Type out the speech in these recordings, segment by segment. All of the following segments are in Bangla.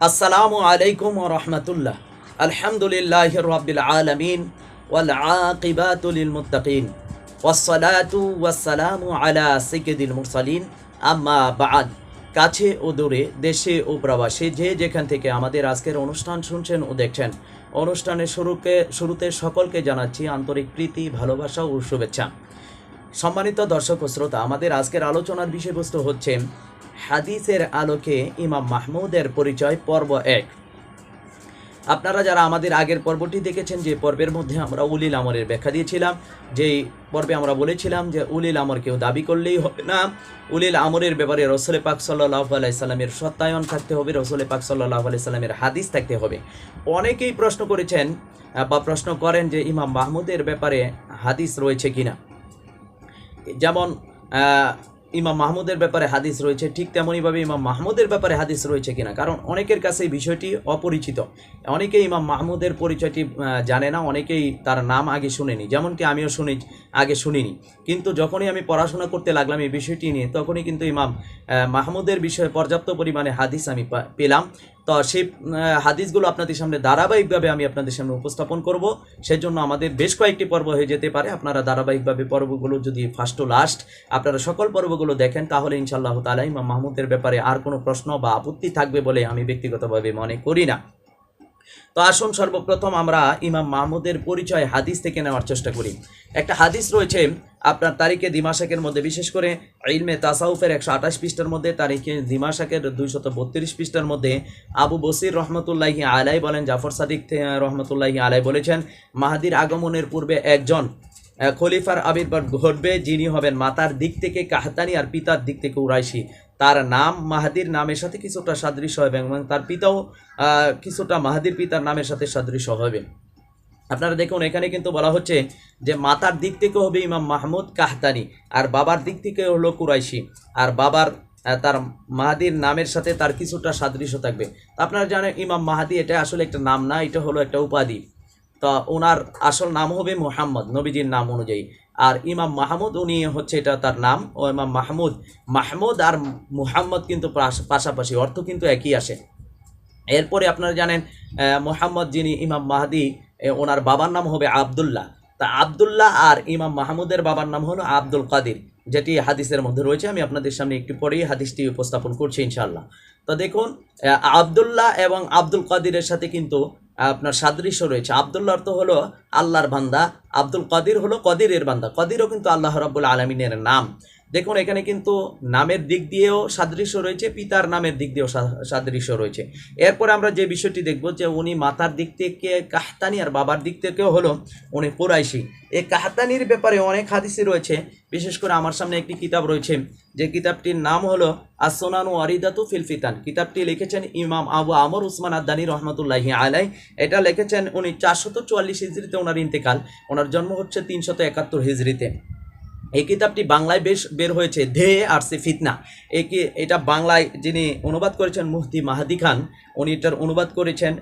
আসসালামু আলাইকুম রহমতুল্লাহ। আলহামদুলিল্লাহ রবিল আলমিন ওয়াল আকিবাতুল মুত্তাকিন ওয়াসসালাতু ওয়াসসালামু আলা সিকিদিল মুরসালিন। আম্মা বাদ। কাছে ও দূরে, দেশে ও প্রবাসে যে যেখান থেকে আমাদের আজকের অনুষ্ঠান শুনছেন ও দেখছেন, অনুষ্ঠানের শুরুকে, শুরুতে সকলকে জানাচ্ছি আন্তরিক প্রীতি, ভালোবাসা ও শুভেচ্ছা। সম্মানিত দর্শক ও শ্রোতা, আমাদের আজকের আলোচনার বিষয়বস্তু হচ্ছে হাদিসের আলোকে ইমাম মাহমুদের পরিচয় পর্ব এক। আপনারা যারা আমাদের আগের পর্বটি দেখেছেন, যে পর্বের মধ্যে আমরা উলিল আমরের ব্যাখ্যা দিয়েছিলাম, যেই পর্বে আমরা বলেছিলাম যে উলিল আমর কেউ দাবি করলেই হবে না। উলিল আমরের ব্যাপারে রসলে পাক সাল্লাহ আলাইসাল্লামের সত্যায়ন থাকতে হবে, রসলে পাক সাল্লাহ আলাইসাল্লামের হাদিস থাকতে হবে। অনেকেই প্রশ্ন করেছেন, বা প্রশ্ন করেন যে ইমাম মাহমুদের ব্যাপারে হাদিস রয়েছে কিনা। যেমন ইমাম মাহমুদের ব্যাপারে হাদিস রয়েছে, ঠিক তেমনইভাবে ইমাম মাহমুদের ব্যাপারে হাদিস রয়েছে কিনা? কারণ অনেকের কাছে এই বিষয়টি অপরিচিত। অনেকেই ইমাম মাহমুদের পরিচয়টি জানে না, অনেকেই তার নাম আগে শুনেনি। যেমনটি আমিও শুনি, আগে শুনিনি। কিন্তু যখনই আমি পড়াশোনা করতে লাগলাম এই বিষয়টি নিয়ে, তখনই কিন্তু ইমাম মাহমুদের বিষয়ে পর্যাপ্ত পরিমাণে হাদিস আমি পেলাম। তো সেই হাদিসগুলো আপনাদের সামনে ধারাবাহিকভাবে আমি আপনাদের সামনে উপস্থাপন করব। সেজন্য আমাদের বেশ কয়েকটি পর্ব হয়ে যেতে পারে। আপনারা ধারাবাহিকভাবে পর্বগুলো যদি ফার্স্ট টু লাস্ট আপনারা সকল পর্বগুলো দেখেন, তাহলে ইনশাআল্লাহ তালা ইমাম মাহমুদের ব্যাপারে আর কোনো প্রশ্ন বা আপত্তি থাকবে বলে আমি ব্যক্তিগতভাবে মনে করি না। তো আসুন সর্বপ্রথম আমরা ইমাম মাহমুদের পরিচয় হাদিস থেকে নেওয়ার চেষ্টা করি। একটা হাদিস রয়েছে আপনার তারিখে দিমাশাকের মধ্যে, বিশেষ করে ইলমে তাসাউফের একশো আঠাশ পৃষ্ঠার মধ্যে, তারিখে দিমাশাকের দুইশত বত্রিশ পৃষ্ঠার মধ্যে আবু বসির রহমতুল্লাহি আলাই বলেন, জাফর সাদিক রহমতুল্লাহি আলাই বলেছেন, মাহাদির আগমনের পূর্বে একজন খলিফার আবির্ভাব ঘটবে, যিনি হবেন মাতার দিক থেকে কাহতানি আর পিতার দিক থেকে উরাইশি। তার নাম মাহাদির নামের সাথে কিছুটা সাদৃশ্য হবে এবং তার পিতাও কিছুটা মাহাদির পিতার নামের সাথে সাদৃশ্য হবে। আপনারা দেখুন, এখানে কিন্তু বলা হচ্ছে যে মাতার দিক থেকে হবে ইমাম মাহমুদ কাহতানি, আর বাবার দিক থেকে হলো কুরাইশি, আর বাবার তার মাহাদির নামের সাথে তার কিছুটা সাদৃশ্য থাকবে। আপনারা জানেন, ইমাম মাহাদি এটা আসলে একটা নাম না, এটা হলো একটা উপাধি। তো ওনার আসল নাম হবে মোহাম্মদ, নবীজির নাম অনুযায়ী। আর ইমাম মাহমুদ, উনি হচ্ছে এটা তার নাম। ও ইমাম মাহমুদ মাহমুদ আর মুহাম্মদ কিন্তু পাশ- পাশাপাশি, অর্থ কিন্তু একই আসে। এরপরে আপনারা জানেন মোহাম্মদ যিনি ইমাম মাহাদি ওনার বাবার নাম হবে আবদুল্লাহ। তা আবদুল্লাহ আর ইমাম মাহমুদের বাবার নাম হলো আব্দুল কাদির, যেটি হাদিসের মধ্যে রয়েছে। আমি আপনাদের সামনে একটু পরেই হাদিসটি উপস্থাপন করছি ইনশাল্লাহ তো দেখুন আবদুল্লাহ এবং আব্দুল কাদিরের সাথে কিন্তু আপনার সাদৃশ্য রয়েছে। আবদুল্লাহর তো হলো আল্লাহর বান্দা, আব্দুল কদির হলো কদিরের বান্দা। কদিরও কিন্তু আল্লাহ রব্বুল আলমিনের নাম। দেখুন, এখানে কিন্তু নামের দিক দিয়েও সাদৃশ্য রয়েছে, পিতার নামের দিক দিয়েও সাদৃশ্য রয়েছে। এরপরে আমরা যে বিষয়টি দেখব যে উনি মাতার দিক থেকে কাহতানি আর বাবার দিক থেকেও হলো উনি কুরাইশি। এই কাহতানির ব্যাপারে অনেক হাদিসই রয়েছে, বিশেষ করে আমার সামনে একটি কিতাব রয়েছে, যে কিতাবটির নাম হলো আসোনানু আরিদাতু ফিলফিতান কিতাবটি লিখেছেন ইমাম আবু আমর উসমান আদানি রহমতুল্লাহি আলাই এটা লিখেছেন উনি চারশত চুয়াল্লিশ হিজড়িতে ওনার ইন্তেকাল ওনার জন্ম হচ্ছে তিনশত একাত্তর হিজড়িতে এই কিতাবটি বাংলায় বেশ বের হয়েছে ধে আর সে ফিতনা। এই এটা বাংলায় যিনি অনুবাদ করেছেন মুফতি মাহাদি খান, উনি এটার অনুবাদ করেছেন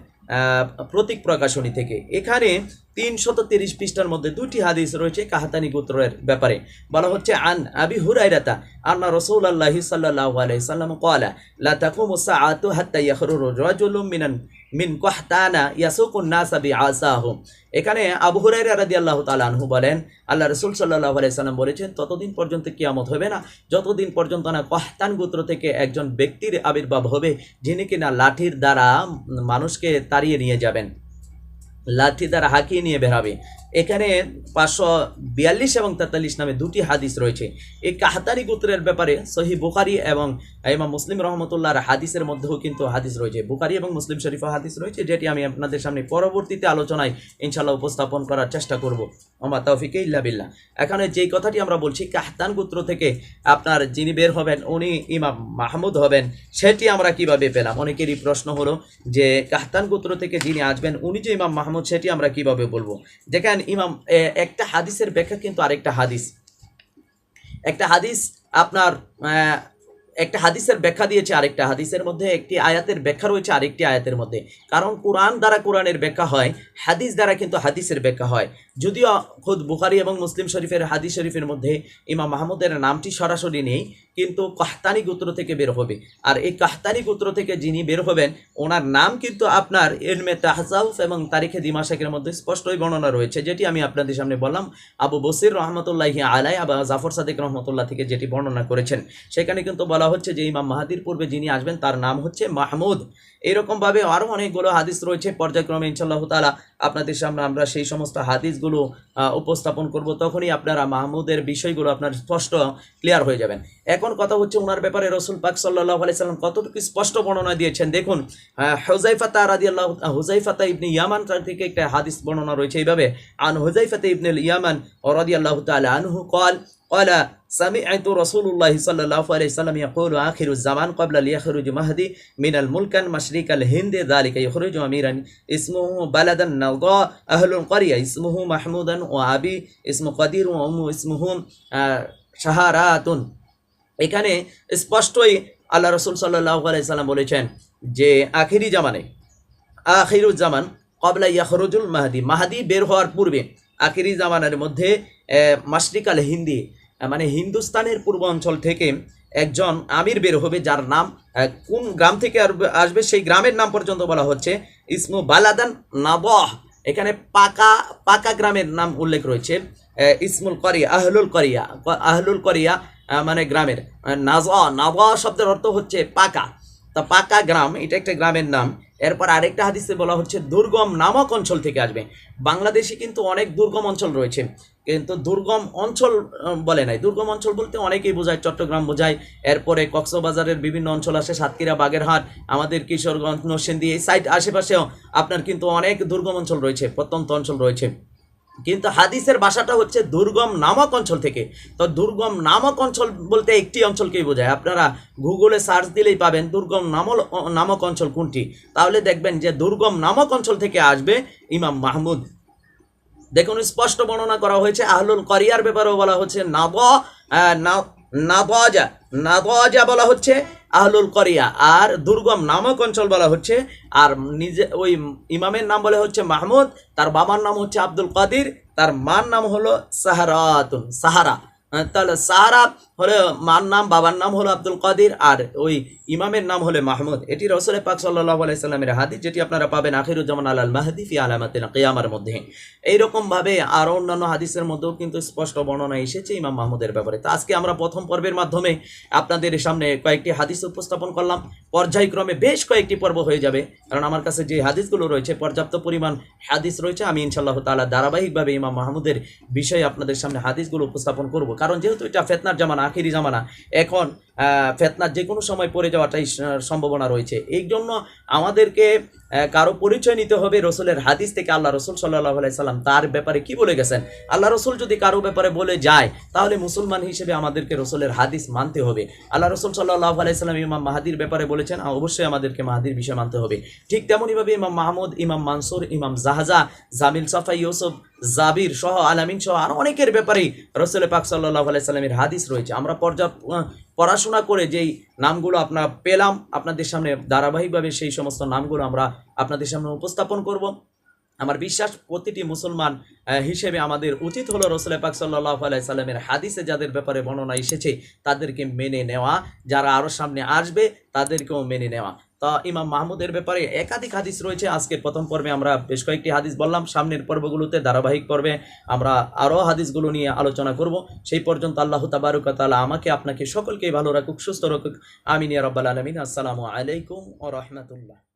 প্রতীক প্রকাশনী থেকে। এখানে তিনশত তিরিশ পৃষ্ঠার মধ্যে দুটি হাদিস রয়েছে কাহাতানি গোত্রের ব্যাপারে। বলা হচ্ছে, আন আবি হুরাইরাতা আন্না রসুল আল্লাহি সাল্লাহ আলাইসাল্লাম কলা লা তাকুমু সাআতু হাত্তা ইয়াখরুরু রাজুলুম মিনান মিন কাহতানা ইয়াসুকুন নাসা বিআসাহু এখানে আবু হুরাইরা রাদিয়াল্লাহু তাআলা আনহু বলেন, আল্লাহ রসুল সাল্লাহ আলাইসাল্লাম বলেছেন, ততদিন পর্যন্ত কিয়ামত হবে না। যতদিন পর্যন্ত না কাহতান গোত্র থেকে একজন ব্যক্তির আবির্ভাব হবে, যিনি কিনা লাঠির দ্বারা মানুষকে তাড়িয়ে নিয়ে যাবেন। লাঠি দ্বারা হাঁকিয়ে নিয়ে বেরাবে এখানে পাঁচশো বিয়াল্লিশ এবং তেতাল্লিশ নামে দুটি হাদিস রয়েছে। এই কাহাতারি গোত্রের ব্যাপারে সহি বুখারি এবং ইমাম মুসলিম রহমতুল্লাহর হাদিসের মধ্যেও কিন্তু হাদিস রয়েছে। বুখারি এবং মুসলিম শরীফা হাদিস রয়েছে, যেটি আমি আপনাদের সামনে পরবর্তীতে আলোচনায় ইনশাল্লাহ উপস্থাপন করার চেষ্টা করব। আমার তৌফিকে ইল্লা বিল্লাহ। এখানে যেই কথাটি আমরা বলছি, কাহতান গোত্র থেকে আপনার যিনি বের হবেন, উনি ইমাম মাহমুদ হবেন, সেটি আমরা কীভাবে পেলাম? অনেকেরই প্রশ্ন হলো যে কাহতান গোত্র থেকে যিনি আসবেন, উনি যে ইমাম মাহমুদ, সেটি আমরা কীভাবে বলব? দেখেন ইমাম একটা হাদিসের ব্যাখ্যা কিন্তু আরেকটা হাদিস। একটা হাদিস আপনার একটা হাদিসের ব্যাখ্যা দিয়েছে আরেকটা হাদিসের মধ্যে, একটি আয়াতের ব্যাখ্যা রয়েছে আরেকটি আয়াতের মধ্যে। কারণ কোরআন দ্বারা কোরআনের ব্যাখ্যা হয়, হাদিস দ্বারা কিন্তু হাদিসের ব্যাখ্যা হয়। যদিও খুদ বুখারি এবং মুসলিম শরীফের, হাদিস শরীফের মধ্যে ইমাম মাহমুদের নামটি সরাসরি নেই কিন্তু কাহতানি গোত্র থেকে বের হবে। আর এই কাহতানি গোত্র থেকে যিনি বের হবেন, ওনার নাম কিন্তু আপনার এলমে তাহসাউফ এবং তারিখে দিমাশাকের মধ্যে স্পষ্টই বর্ণনা রয়েছে, যেটি আমি আপনাদের সামনে বললাম। আবু বসির রহমতুল্লাহি আলাই আবা জাফর সাদিক রহমতুল্লাহ থেকে যেটি বর্ণনা করেছেন। সেখানে কিন্তু বলা হচ্ছে যে ইমাম মাহাদির পূর্বে যিনি আসবেন, তার নাম হচ্ছে মাহমুদ। এরকমভাবে আরও অনেকগুলো হাদিস রয়েছে, পর্যায়ক্রমে ইনশাল্লাহ তালা আপনাদের সামনে আমরা সেই সমস্ত হাদিসগুলো উপস্থাপন করব। তখনই আপনারা মাহমুদের বিষয়গুলো আপনার স্পষ্ট ক্লিয়ার হয়ে যাবেন। এখন কথা হচ্ছে ওনার ব্যাপারে রসুল পাক সাল্লাহ আলাইসাল্লাম কতটুকু স্পষ্ট বর্ণনা দিয়েছেন দেখুন আহ, হুজাইফাতা রাদি আল্লাহ হুজাইফাতা ইবনে ইয়ামান তার থেকে একটা হাদিস বর্ণনা রয়েছে এইভাবে আন হুজাইফাতা ইবনে ইয়ামান রাদি আল্লাহ তাআলা আনহু قال قال سمعت رسول الله صلى الله عليه وسلم يقول آخر الزمان قبل ليخرج مهدي من الملك مشرق الهند ذلك يخرج أميرا اسمه بلدا نضاء أهل القرية اسمه محمودا وأبي اسمه قدير وأم اسمه آه، شهرات এখানে স্পষ্টই আল্লাহ রসুল সাল্লাহ আলাইসাল্লাম বলেছেন যে আখিরি জামানে আখিরুজ্জামান কবলা ইয়াখরুজুল মাহাদি মাহাদি বের হওয়ার পূর্বে আখিরি জামানের মধ্যে মাসরিকাল হিন্দি মানে হিন্দুস্তানের পূর্ব অঞ্চল থেকে একজন আমির বের হবে যার নাম কোন গ্রাম থেকে আসবে- সেই গ্রামের নাম পর্যন্ত বলা হচ্ছে ইসমু বালাদান নাবহ এখানে পাকা পাকা গ্রামের নাম উল্লেখ রয়েছে ইসমুল করিয়া, আহলুল করিয়া আহলুল করিয়া মানে গ্রামের নাজা নাজা শব্দের অর্থ হচ্ছে পাকা। তা পাকা গ্রাম, এটা একটা গ্রামের নাম। এরপর আরেকটা হাদিসে বলা হচ্ছে, দুর্গম নামক অঞ্চল থেকে আসবে। বাংলাদেশে কিন্তু অনেক দুর্গম অঞ্চল রয়েছে। কিন্তু দুর্গম অঞ্চল বলে নাই। দুর্গম অঞ্চল বলতে অনেকেই বোঝায়, চট্টগ্রাম বোঝায়। এরপরে কক্সবাজারের বিভিন্ন অঞ্চল আসে সাতক্ষীরা, বাগেরহাট, আমাদের কিশোরগঞ্জ, নরসিংদী, এই সাইড আশেপাশেও আপনার কিন্তু অনেক দুর্গম অঞ্চল রয়েছে, প্রত্যন্ত অঞ্চল রয়েছে। কিন্তু হাদিসের ভাষাটা হচ্ছে দুর্গম নামক অঞ্চল থেকে। তো দুর্গম নামক অঞ্চল বলতে একটি অঞ্চলকেই বোঝায়। আপনারা গুগলে সার্চ দিলেই পাবেন দুর্গম নামল নামক অঞ্চল কোনটি। তাহলে দেখবেন যে দুর্গম নামক অঞ্চল থেকে আসবে ইমাম মাহমুদ। দেখুন, স্পষ্ট বর্ণনা করা হয়েছে। আহলুল করিয়ার ব্যাপারেও বলা হচ্ছে নাব আহ, না- নাবাজা বলা হচ্ছে আহলুল করিয়া আর দুর্গম নামক অঞ্চল বলা হচ্ছে আর নিজে ওই ইমামের নাম বলে হচ্ছে মাহমুদ তার বাবার নাম হচ্ছে আব্দুল কাদির তার মার নাম হলো সাহারাতুন সাহারা। তাহলে সাহারা হলো মার নাম, বাবার নাম হলো আব্দুল কাদির, আর ওই ইমামের নাম হলো মাহমুদ। এটি রসুল পাক সাল্লাহ আলাইসাল্লামের হাদিস, যেটি আপনারা পাবেন আখিরুজ্জামান আল মাহদি ফি আলামাতিন কিয়ামার মধ্যে। এইরকমভাবে আরও অন্যান্য হাদিসের মধ্যেও কিন্তু স্পষ্ট বর্ণনা এসেছে ইমাম মাহমুদের ব্যাপারে। তো আজকে আমরা প্রথম পর্বের মাধ্যমে আপনাদের সামনে কয়েকটি হাদিস উপস্থাপন করলাম। পর্যায়ক্রমে বেশ কয়েকটি পর্ব হয়ে যাবে, কারণ আমার কাছে যে হাদিসগুলো রয়েছে, পর্যাপ্ত পরিমাণ হাদিস রয়েছে, আমি ইনশাল্লাহ তালা ধারাবাহিকভাবে ইমাম মাহমুদের বিষয়ে আপনাদের সামনে হাদিসগুলো উপস্থাপন করব। কারণ যেহেতু এটা ফেতনার জামানা, আখেরি জামানা, এখন ফেতনার যে কোনো সময় পড়ে যাওয়াটাই সম্ভাবনা রয়েছে। এই জন্য আমাদেরকে কারও পরিচয় নিতে হবে রসুলের হাদিস থেকে আল্লাহ রসুল সাল্লাহ সাল্লাম তার ব্যাপারে কি বলে গেছেন? আল্লাহ রসুল যদি কারও ব্যাপারে বলে যায়, তাহলে মুসলমান হিসেবে আমাদেরকে রসুলের হাদিস মানতে হবে। আল্লাহ রসুল সাল্লাহ আলাইসাল্লাম ইমাম মাহাদির ব্যাপারে বলেছেন অবশ্যই আমাদেরকে মাহাদির বিষয় মানতে হবে। ঠিক তেমনইভাবে ইমাম মাহমুদ, ইমাম মানসুর, ইমাম জাহাজা, জামিল সাফা, ইউসুফ, জাবির সহ আলামিন সহ আরও অনেকের ব্যাপারেই রসুল পাক সাল্লাহ আলাইসাল্লামের হাদিস রয়েছে। আমরা পর্যাপ্ত পড়াশোনা করে যেই নামগুলো আপনার পেলাম আপনাদের সামনে ধারাবাহিকভাবে সেই সমস্ত নামগুলো আমরা আপনাদের সামনে উপস্থাপন করব। আমার বিশ্বাস প্রতিটি মুসলমান হিসেবে আমাদের উচিত হলো রসুল পাক সাল্লাহ আলাইসাল্লামের হাদিসে যাদের ব্যাপারে বর্ণনা এসেছে তাদেরকে মেনে নেওয়া। যারা আরও সামনে আসবে তাদেরকেও মেনে নেওয়া। ইমাম মাহমুদের ব্যাপারে একাধিক হাদিস রয়েছে। আজকের প্রথম পর্বে আমরা বেশ কয়েকটি হাদিস বললাম। সামনের পর্বগুলোতে ধারাবাহিক পর্বে আমরা আরও হাদিসগুলো নিয়ে আলোচনা করব। সেই পর্যন্ত আল্লাহ তাবারুক আমাকে, আপনাকে সকলকেই ভালো রাখুক, সুস্থ রাখুক। আমিনিয়া রব্বাল আলমিন। আসসালামু আলাইকুম ও রহমতুল্লাহ।